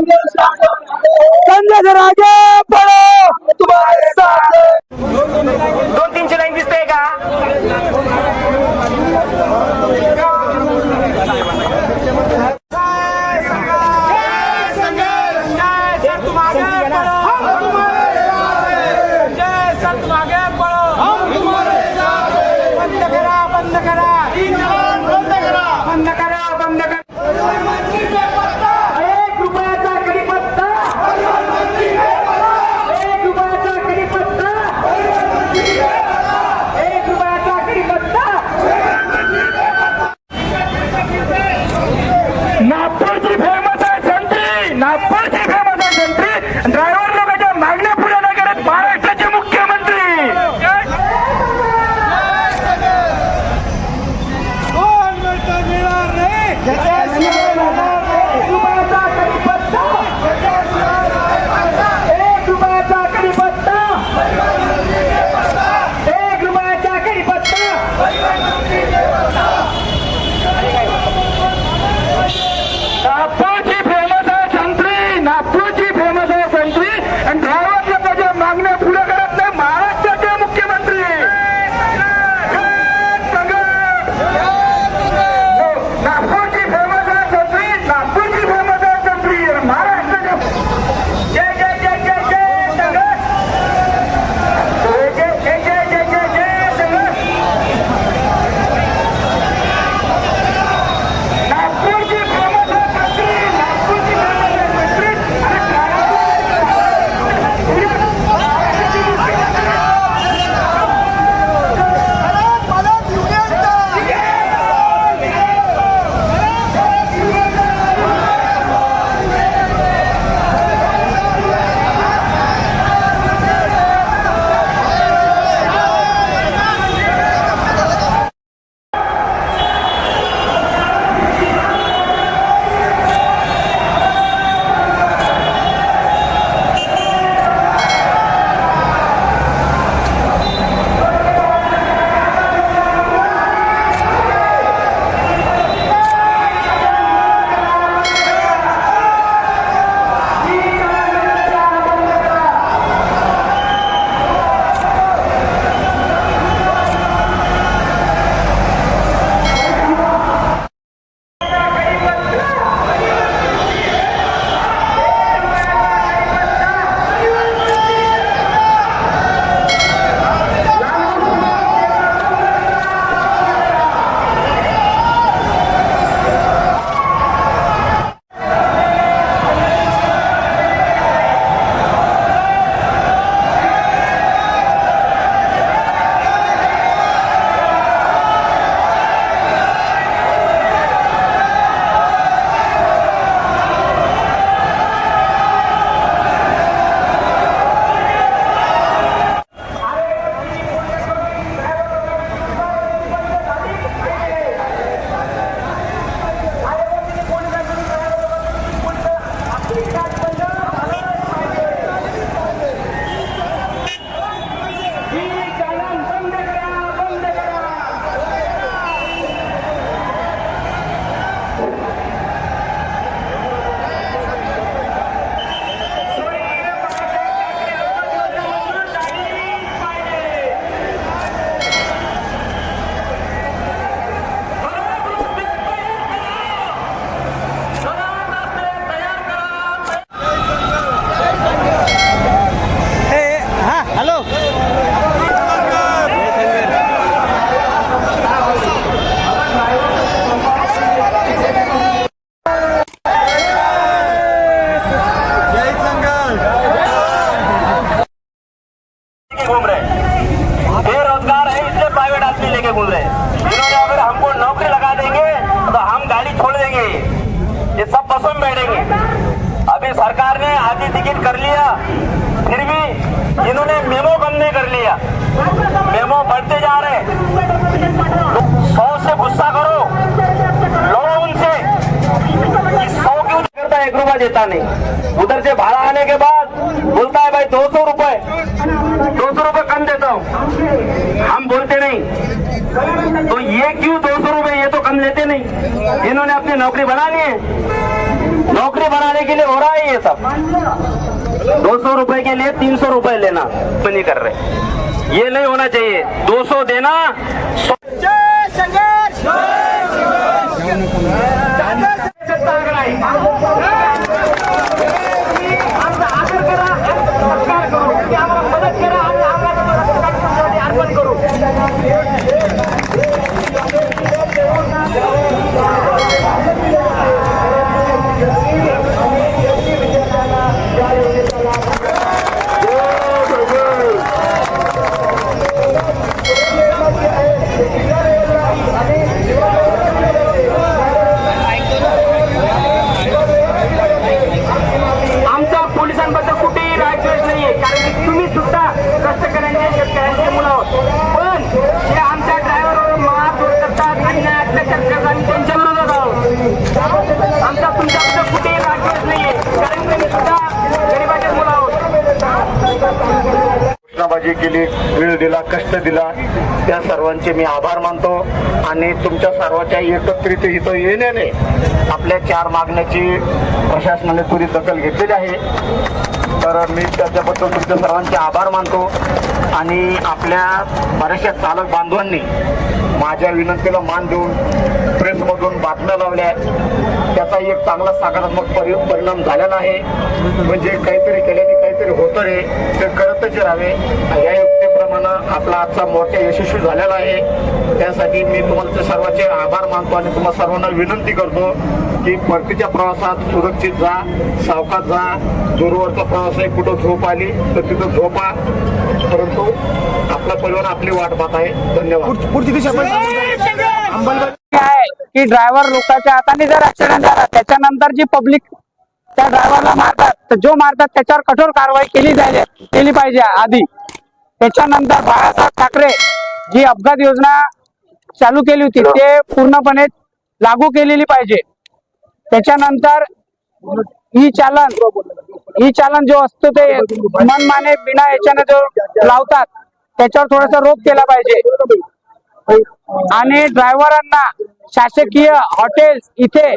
Sanjay sir पडो तुम्हारे साथ दोन तीनशे लाईन दिसते का बंद करा बंद करा बंद करा बंद करा. लिया। फिर भी इन्होंने मेमो कम नहीं कर लिया। मेमो बढ़ते जा रहे सौ से गुस्सा करो। लड़ो उनसे सौ क्यों करता एक रुपया देता नहीं। उधर से भाड़ा आने के बाद बोलता है, भाई, दो सौ रुपए दो सौ रुपए कम देता हूँ। हम बोलते नहीं। तो ये क्यों दो सौ रुपए ये तो कम लेते नहीं। इन्होंने अपनी नौकरी बना ली है। नौकरी बनाने के लिए हो रहा है ये सब। दो सौ रुपए के लिए तीन सौ रुपए लेना तो नहीं कर रहे ये नहीं होना चाहिए दो सौ देना संघर्ष दिला कष्ट दिला. त्या सर्वांचे मी आभार मानतो आणि तुमच्या सर्वांच्या एकत्रित इथं येण्याने आपल्या चार मागण्याची प्रशासनाने पुरी दखल घेतलेली आहे. तर मी त्याच्याबद्दल तुमच्या सर्वांचे आभार मानतो आणि आपल्या बऱ्याचशा चालक बांधवांनी माझ्या विनंतीला मान देऊन प्रेसमधून बातम्या लावल्या त्याचा एक चांगला सकारात्मक परि परिणाम झालेला आहे. म्हणजे काहीतरी केल्याने काहीतरी होतं रे ते करतच राहावे. या युक्तीप्रमाणे आपला आजचा मोठा यशस्वी झालेला आहे. त्यासाठी मी तुम्हाला सर्वांचे आभार मानतो आणि तुम्हाला सर्वांना विनंती करतो की परतीच्या प्रवासात सुरक्षित जा सावकाश जा. दूरवरचा प्रवास आहे कुठं झोप आली तर तिथं झोपा. परंतु आपला परिवार आपली वाट पाहत आहे. धन्यवाद. पुढची दिशा पण अंमलबजावणी आहे की ड्रायव्हर लोकांच्या हाताने जर ऍक्सिडेंट झाला त्याच्यानंतर जी पब्लिक त्या ड्रायव्हरला मारतात तर जो मारतात त्याच्यावर कठोर कारवाई केली जाईल केली पाहिजे आधी. त्याच्यानंतर बाळासाहेब ठाकरे जी अपघात योजना चालू केली होती ते पूर्णपणे लागू केलेली पाहिजे. त्याच्यानंतर ई चालन ई चालन जो असतो ते मनमाने बिना याच्याने जो लावतात त्याच्यावर थोडासा रोप केला पाहिजे. आणि ड्रायव्हरांना शासकीय हॉटेल्स इथे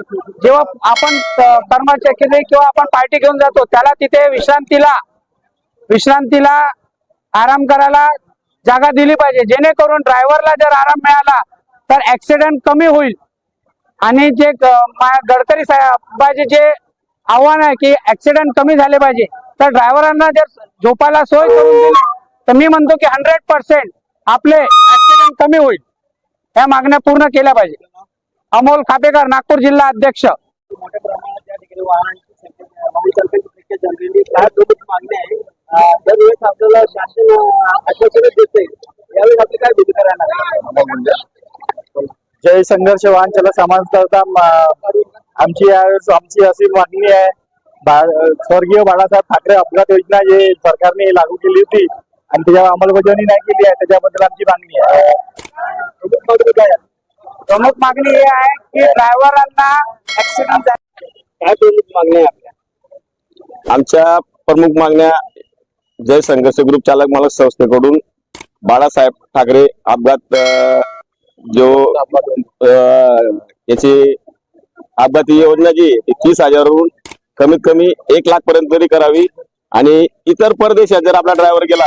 जेव्हा आपण कर्मचारी किंवा आपण पार्टी घेऊन जातो त्याला तिथे विश्रांतीला विश्रांतीला आराम करायला जागा दिली पाहिजे. जेणेकरून ड्रायव्हरला जर आराम मिळाला तर ऍक्सिडेंट कमी होईल. आणि जे मा- गडकरी साहेबाचे जे आव्हान आहे की ऍक्सिडेंट कमी झाले पाहिजे तर ड्रायव्हरांना जर झोपायला सोय करून दिली तर मी म्हणतो की हंड्रेड पर्सेंट आपले ऍक्सिडेंट कमी होईल. या मागण्या पूर्ण केल्या पाहिजे. अमोल खापेकर नागपूर जिल्हा अध्यक्ष. मोठ्या प्रमाणात दरवेळेस आपल्याला शासन अं, आश्वासनं देते यावेळेस आपली काय भूमिका राहणार? आहे? जय संघर्ष वाहन चालक समाज करता आमची यावेळेस आमची अशी मागणी आहे. स्वर्गीय बाळासाहेब ठाकरे अपघात योजना जे सरकारने लागू केली होती आणि त्याच्यावर अंमलबजावणी नाही केली आहे. त्याच्याबद्दल आमची मागणी आहे. प्रमुख मागणी काय आहे? प्रमुख मागणी ही आहे की ड्रायव्हरांना ऍक्सिडेंट काय प्रमुख मागणी आहे आपल्या? आमच्या प्रमुख मागण्या जय संघर्ष ग्रुप चालक मालक संस्थेकडून बाळासाहेब ठाकरे अपघात जो याची अपघाती योजना जी तीस हजारवरून कमीत कमी एक लाख पर्यंत तरी करावी. आणि इतर परदेशात जर आपला ड्रायव्हर गेला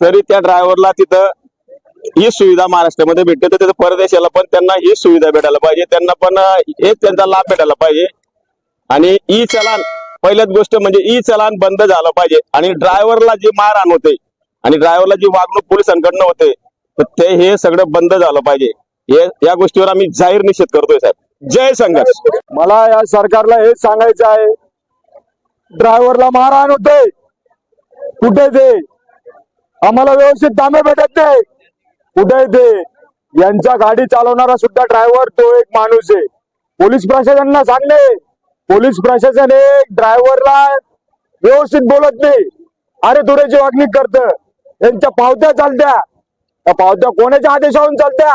तरी त्या ड्रायव्हरला तिथं ही सुविधा महाराष्ट्रामध्ये भेटते. तर तिथं परदेशाला पण त्यांना ही सुविधा भेटायला पाहिजे. त्यांना पण एक त्यांचा लाभ भेटायला पाहिजे. आणि ई चलान पहिल्याच गोष्ट म्हणजे ई चलान बंद झालं पाहिजे. आणि ड्रायव्हरला जी मारहाण होते आणि ड्रायव्हरला जी वागणूक पोलिसांकडनं होते तर ते हे सगळं बंद झालं पाहिजे. हे या गोष्टीवर आम्ही जाहीर निषेध करतोय साहेब. जय संघर्ष. मला या सरकारला हेच सांगायचं आहे. ड्रायव्हरला मारहाण होते कुठे ते आम्हाला व्यवस्थित दामे भेटत नाही. कुठे ते यांचा गाडी चालवणारा सुद्धा ड्रायव्हर तो एक माणूस आहे. पोलीस प्रशासनाला सांगले पोलीस प्रशासन हे ड्रायव्हरला व्यवस्थित बोलत नाही. अरे दुराची वागणी करत. यांच्या पावत्या चालत्या. त्या पावत्या कोणाच्या आदेशावरून चालत्या?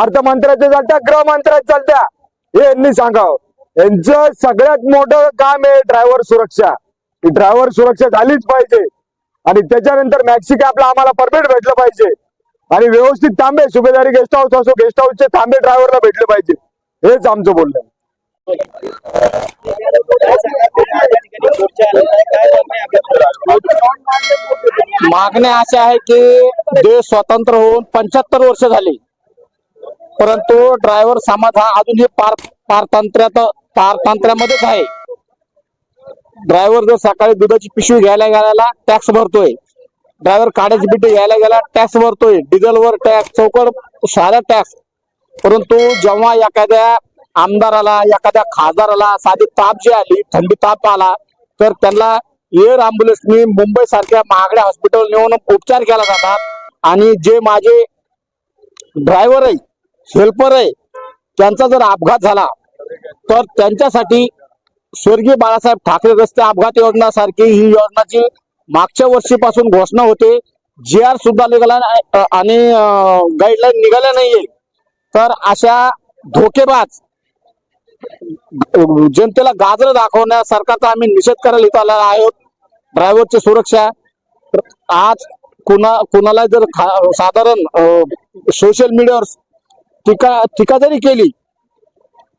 अर्थमंत्र्याच्या चालत्या गृहमंत्र्याच्या चालत्या? हे यांनी सांगावं. यांचं सगळ्यात मोठं काम आहे ड्रायव्हर सुरक्षा. ड्रायव्हर सुरक्षा झालीच पाहिजे. आणि त्याच्यानंतर मॅक्सी कॅबला आम्हाला परमिट भेटलं पाहिजे. आणि व्यवस्थित थांबे सुभेदारी गेस्ट हाऊस असो गेस्ट हाऊसचे थांबे ड्रायव्हरला भेटले पाहिजे. हेच आमचं बोलणं मागण्या अशा आहे की देश स्वतंत्र होऊन पंच्याहत्तर वर्ष झाली. परंतु ड्रायव्हर समाज हा अजूनही पार पारतंत्र्यात पारतंत्र्यामध्येच आहे. ड्रायव्हर जर सकाळी दुधाची पिशवी घ्यायला गेला टॅक्स भरतोय. ड्रायव्हर काड्याची पिठी घ्यायला गेला टॅक्स भरतोय. डिझेलवर टॅक्स चौकड साधा टॅक्स परंतु जेव्हा एखाद्या आमदाराला एखाद्या खासदाराला साधी ताप जी आली थंडी ताप आला तर त्यांना एअर अँब्युलन्सनी मुंबई सारख्या महागड्या हॉस्पिटल नेऊन उपचार केला जातात. आणि जे माझे ड्रायव्हर आहे हेल्पर आहे त्यांचा जर अपघात झाला तर त्यांच्यासाठी स्वर्गीय बाळासाहेब ठाकरे रस्ते अपघात योजना सारखी ही योजनाची मागच्या वर्षीपासून घोषणा होते. जी आर सुद्धा निघाला आणि गाईडलाईन निघाल्या नाहीये. तर अशा धोकेबाज जनतेला गाजर दाखवण्या सरकारचा आम्ही निषेध करायला इथं आलेला आहोत ड्रायव्हरची सुरक्षा आज कुणा कुणाला जर साधारण सोशल मीडियावर टीका टीका जरी केली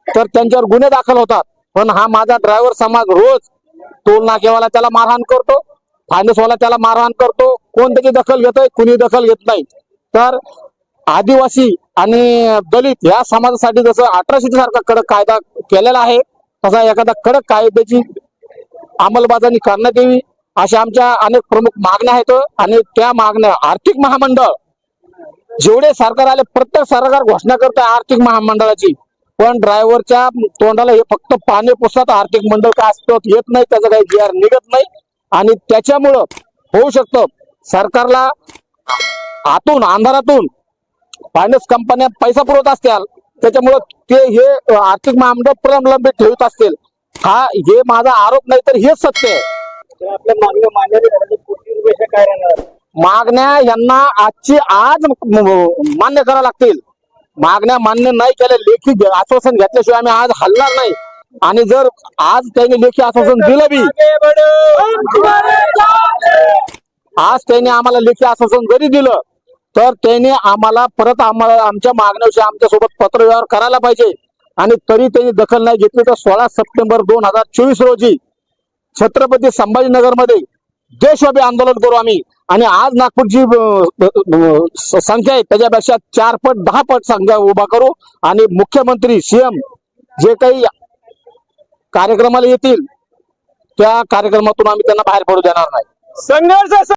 तर त्यांच्यावर गुन्हे दाखल होतात. पण हा माझा ड्रायव्हर समाज रोज टोल नाकेवाला त्याला मारहाण करतो फायनान्सवाला त्याला मारहाण करतो. कोण त्याची दखल घेतोय कुणी दखल घेत नाही. तर आदिवासी आणि दलित या समाजासाठी जसं अठराशे सारखा कडक कायदा केलेला आहे तसा एखादा कडक कायद्याची अंमलबजावणी करण्यात यावी अशा आमच्या अनेक प्रमुख मागण्या आहेत आणि त्या मागण्या आर्थिक महामंडळ जेवढे सरकार आले प्रत्येक सरकार घोषणा करत आहे आर्थिक महामंडळाची पण ड्रायव्हरच्या तोंडाला हे फक्त पाणी पुसतात आर्थिक मंडळ काय असतं येत नाही त्याचं काही जी आर निघत नाही आणि त्याच्यामुळं होऊ शकतं सरकारला आतून अंधारातून फायनान्स कंपन्या पैसा पुरवत असतील त्याच्यामुळं ते हे आर्थिक महामंडळ प्रलंबित ठेवत असतील. हा हे माझा आरोप नाही तर हेच सत्य आहे. मागण्या यांना आजची आज मान्य कराव्या लागतील. मागण्या मान्य नाही केल्या लेखी आश्वासन घेतल्याशिवाय आम्ही आज हलणार नाही. आणि जर आज त्यांनी लेखी आश्वासन दिलं बी आज त्यांनी आम्हाला लेखी आश्वासन जरी दिलं तर त्यांनी आम्हाला परत आम्हाला आमच्या मागण्याविषयी आमच्यासोबत पत्रव्यवहार करायला पाहिजे. आणि तरी त्यांनी दखल नाही घेतली. तर सोळा सप्टेंबर दोन हजार चोवीस रोजी छत्रपती संभाजीनगरमध्ये देशव्यापी आंदोलन करू आम्ही. आणि आज नागपूरची संख्या आहे. त्याच्यापेक्षा चार पट दहा पट संख्या उभा करू. आणि मुख्यमंत्री सीएम जे काही कार्यक्रमाला येतील त्या कार्यक्रमातून आम्ही त्यांना बाहेर पडू देणार नाही. संघर्ष